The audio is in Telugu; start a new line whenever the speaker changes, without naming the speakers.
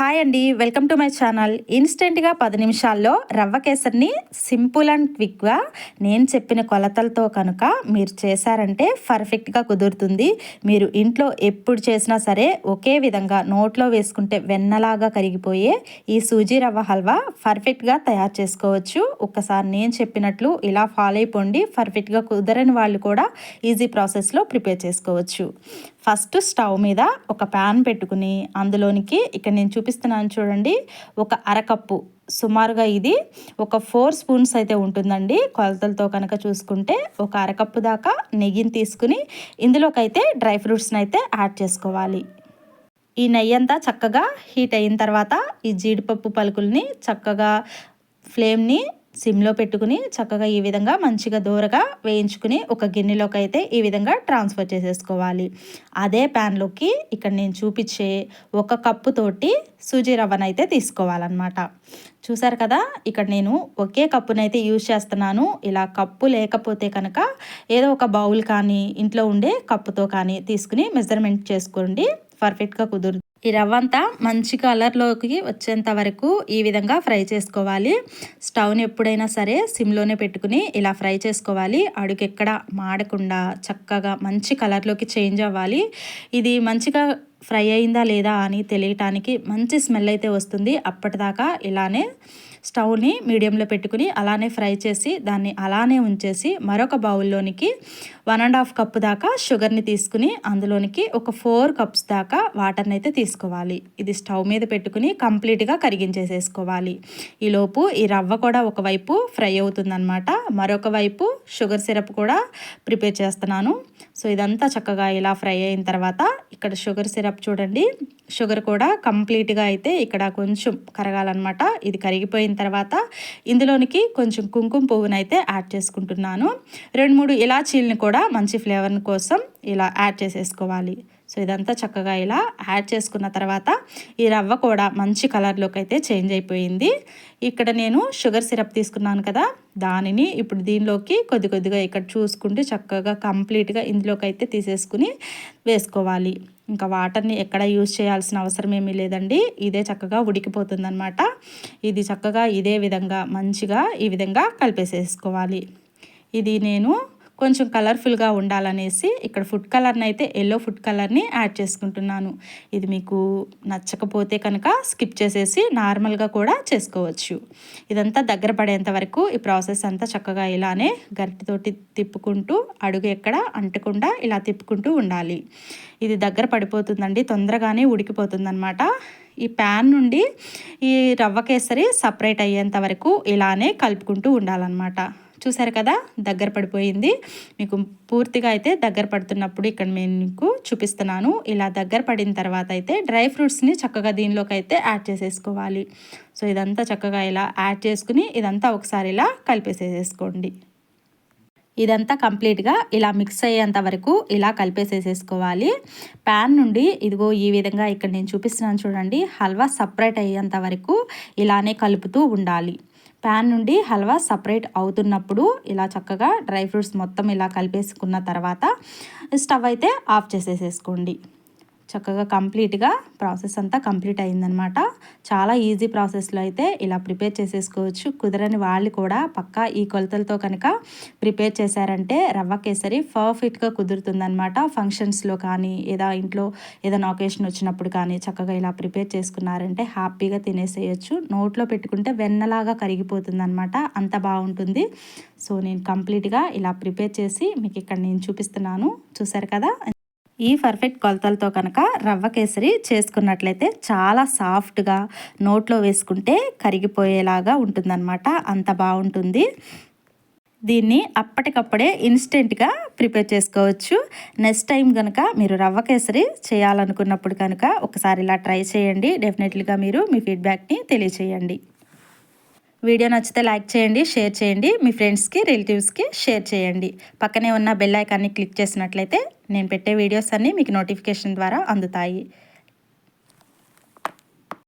హాయ్ అండి. Welcome to my channel. ఇన్స్టెంట్గా పది నిమిషాల్లో రవ్వ కేసరిని సింపుల్ అండ్ క్విక్గా నేను చెప్పిన కొలతలతో కనుక మీరు చేశారంటే పర్ఫెక్ట్గా కుదురుతుంది. మీరు ఇంట్లో ఎప్పుడు చేసినా సరే ఒకే విధంగా నోట్లో వేసుకుంటే వెన్నలాగా కరిగిపోయే ఈ సూజీ రవ్వ హల్వా పర్ఫెక్ట్గా తయారు చేసుకోవచ్చు. ఒక్కసారి నేను చెప్పినట్లు ఇలా ఫాలో అయిపోండి. పర్ఫెక్ట్గా కుదరని వాళ్ళు కూడా ఈజీ ప్రాసెస్లో ప్రిపేర్ చేసుకోవచ్చు. ఫస్ట్ స్టవ్ మీద ఒక ప్యాన్ పెట్టుకుని అందులోనికి ఇక్కడ నేను చూపిస్తున్నాను చూడండి ఒక అరకప్పు. సుమారుగా ఇది ఒక ఫోర్ స్పూన్స్ అయితే ఉంటుందండి. కొలతలతో కనుక చూసుకుంటే ఒక అరకప్పు దాకా నెయ్యిని తీసుకుని ఇందులోకైతే డ్రై ఫ్రూట్స్ని అయితే యాడ్ చేసుకోవాలి. ఈ నెయ్యి అంతా చక్కగా హీట్ అయిన తర్వాత ఈ జీడిపప్పు పలుకుల్ని చక్కగా ఫ్లేమ్ని సిమ్లో పెట్టుకుని చక్కగా ఈ విధంగా మంచిగా దూరగా వేయించుకుని ఒక గిన్నెలోకి అయితే ఈ విధంగా ట్రాన్స్ఫర్ చేసేసుకోవాలి. అదే ప్యాన్లోకి ఇక్కడ నేను చూపించే ఒక కప్పు తోటి సూజీ రవ్వనైతే తీసుకోవాలన్నమాట. చూసారు కదా ఇక్కడ నేను ఒకే కప్పునైతే యూజ్ చేస్తున్నాను. ఇలా కప్పు లేకపోతే కనుక ఏదో ఒక బౌల్ కానీ ఇంట్లో ఉండే కప్పుతో కానీ తీసుకుని మెజర్మెంట్ చేసుకోండి. పర్ఫెక్ట్గా కుదురు ఈ రవ్వ అంతా మంచి కలర్లోకి వచ్చేంత వరకు ఈ విధంగా ఫ్రై చేసుకోవాలి. స్టవ్ని ఎప్పుడైనా సరే సిమ్లోనే పెట్టుకుని ఇలా ఫ్రై చేసుకోవాలి. అడుగెక్కడ మాడకుండా చక్కగా మంచి కలర్లోకి చేంజ్ అవ్వాలి. ఇది మంచిగా ఫ్రై అయిందా లేదా అని తెలియటానికి మంచి స్మెల్ అయితే వస్తుంది. అప్పటిదాకా ఇలానే స్టవ్ని మీడియంలో పెట్టుకుని అలానే ఫ్రై చేసి దాన్ని అలానే ఉంచేసి మరొక బౌల్లోనికి వన్ అండ్ హాఫ్ కప్ దాకా షుగర్ని తీసుకుని అందులోనికి ఒక ఫోర్ కప్స్ దాకా వాటర్ని అయితే తీసుకోవాలి. ఇది స్టవ్ మీద పెట్టుకుని కంప్లీట్గా కరిగించేసేసుకోవాలి. ఈలోపు ఈ రవ్వ కూడా ఒకవైపు ఫ్రై అవుతుందన్నమాట. మరొక వైపు షుగర్ సిరప్ కూడా ప్రిపేర్ చేస్తున్నాను. సో ఇదంతా చక్కగా ఇలా ఫ్రై అయిన తర్వాత ఇక్కడ షుగర్ సిరప్ చూడండి. షుగర్ కూడా కంప్లీట్గా అయితే ఇక్కడ కొంచెం కరగాలన్నమాట. ఇది కరిగిపోయిన తర్వాత ఇందులోనికి కొంచెం కుంకుమ పువ్వునైతే యాడ్ చేసుకుంటున్నాను. రెండు మూడు ఇలాచీలని కూడా మంచి ఫ్లేవర్ కోసం ఇలా యాడ్ చేసేసుకోవాలి. సో ఇదంతా చక్కగా ఇలా యాడ్ చేసుకున్న తర్వాత ఈ రవ్వ కూడా మంచి కలర్లోకి అయితే చేంజ్ అయిపోయింది. ఇక్కడ నేను షుగర్ సిరప్ తీసుకున్నాను కదా దానిని ఇప్పుడు దీనిలోకి కొద్ది కొద్దిగా ఇక్కడ చూసుకుంటే చక్కగా కంప్లీట్గా ఇందులోకి అయితే తీసేసుకుని వేసుకోవాలి. ఇంకా వాటర్ని ఎక్కడ యూజ్ చేయాల్సిన అవసరం ఏమీ లేదండి. ఇదే చక్కగా ఉడికిపోతుందనమాట ఇది చక్కగా ఇదే విధంగా మంచిగా ఈ విధంగా కలిపేసేసుకోవాలి. ఇది నేను కొంచెం కలర్ఫుల్గా ఉండాలనేసి ఇక్కడ ఫుడ్ కలర్ని అయితే ఎల్లో ఫుడ్ కలర్ని యాడ్ చేసుకుంటున్నాను. ఇది మీకు నచ్చకపోతే కనుక స్కిప్ చేసేసి నార్మల్గా కూడా చేసుకోవచ్చు. ఇదంతా దగ్గర పడేంత వరకు ఈ ప్రాసెస్ అంతా చక్కగా ఇలానే గరిటితోటి తిప్పుకుంటూ అడుగు ఎక్కడ అంటకుండా ఇలా తిప్పుకుంటూ ఉండాలి. ఇది దగ్గర పడిపోతుందండి తొందరగానే ఉడికిపోతుందన్నమాట. ఈ ప్యాన్ నుండి ఈ రవ్వ కేసరి సపరేట్ అయ్యేంత వరకు ఇలానే కలుపుకుంటూ ఉండాలన్నమాట. చూసారు కదా? దగ్గర పడిపోయింది. మీకు పూర్తిగా అయితే దగ్గర పడుతున్నప్పుడు ఇక్కడ నేను మీకు చూపిస్తున్నాను. ఇలా దగ్గర పడిన తర్వాత అయితే డ్రై ఫ్రూట్స్ని చక్కగా దీనిలోకి అయితే యాడ్ చేసేసుకోవాలి. సో ఇదంతా చక్కగా ఇలా యాడ్ చేసుకుని ఇదంతా ఒకసారి ఇలా కలిపేసేసుకోండి ఇదంతా కంప్లీట్గా ఇలా మిక్స్ అయ్యేంత వరకు ఇలా కలిపేసేసేసుకోవాలి. ప్యాన్ నుండి ఇదిగో ఈ విధంగా ఇక్కడ నేను చూపిస్తున్నాను చూడండి. హల్వా సపరేట్ అయ్యేంత వరకు ఇలానే కలుపుతూ ఉండాలి. ప్యాన్ నుండి హల్వా సపరేట్ అవుతున్నప్పుడు ఇలా చక్కగా డ్రై ఫ్రూట్స్ మొత్తం ఇలా కలిపేసుకున్న తర్వాత స్టవ్ అయితే ఆఫ్ చేసేసేసుకోండి. చక్కగా కంప్లీట్గా ప్రాసెస్ అంతా కంప్లీట్ అయిందనమాట చాలా ఈజీ ప్రాసెస్లో అయితే ఇలా ప్రిపేర్ చేసేసుకోవచ్చు. కుదరని వాళ్ళు కూడా పక్కా ఈ కొలతలతో కనుక ప్రిపేర్ చేశారంటే రవ్వ కేసరి పర్ఫెక్ట్గా కుదురుతుందనమాట ఫంక్షన్స్లో కానీ ఏదో ఇంట్లో ఏదైనా ఒకేషన్ వచ్చినప్పుడు కానీ చక్కగా ఇలా ప్రిపేర్ చేసుకున్నారంటే హ్యాపీగా తినేసేయచ్చు. నోట్లో పెట్టుకుంటే వెన్నలాగా కరిగిపోతుంది అనమాట అంత బాగుంటుంది. సో నేను కంప్లీట్గా ఇలా ప్రిపేర్ చేసి మీకు ఇక్కడ నేను చూపిస్తున్నాను. చూసారు కదా? ఈ పర్ఫెక్ట్ కొలతలతో కనుక రవ్వ కేసరి చేసుకున్నట్లయితే చాలా సాఫ్ట్గా నోట్లో వేసుకుంటే కరిగిపోయేలాగా ఉంటుందన్నమాట. అంత బాగుంటుంది. దీన్ని అప్పటికప్పుడే ఇన్స్టెంట్గా ప్రిపేర్ చేసుకోవచ్చు. నెక్స్ట్ టైం కనుక మీరు రవ్వ కేసరి చేయాలనుకున్నప్పుడు కనుక ఒకసారి ఇలా ట్రై చేయండి. డెఫినెట్లీగా మీరు మీ ఫీడ్బ్యాక్ని తెలియచేయండి. వీడియో నచ్చితే లైక్ చేయండి షేర్ చేయండి మీ ఫ్రెండ్స్కి రిలేటివ్స్కి షేర్ చేయండి. పక్కనే ఉన్న బెల్ ఐకాన్ని క్లిక్ చేసినట్లయితే నేను పెట్టే వీడియోస్ అన్నీ మీకు నోటిఫికేషన్ ద్వారా అందుతాయి.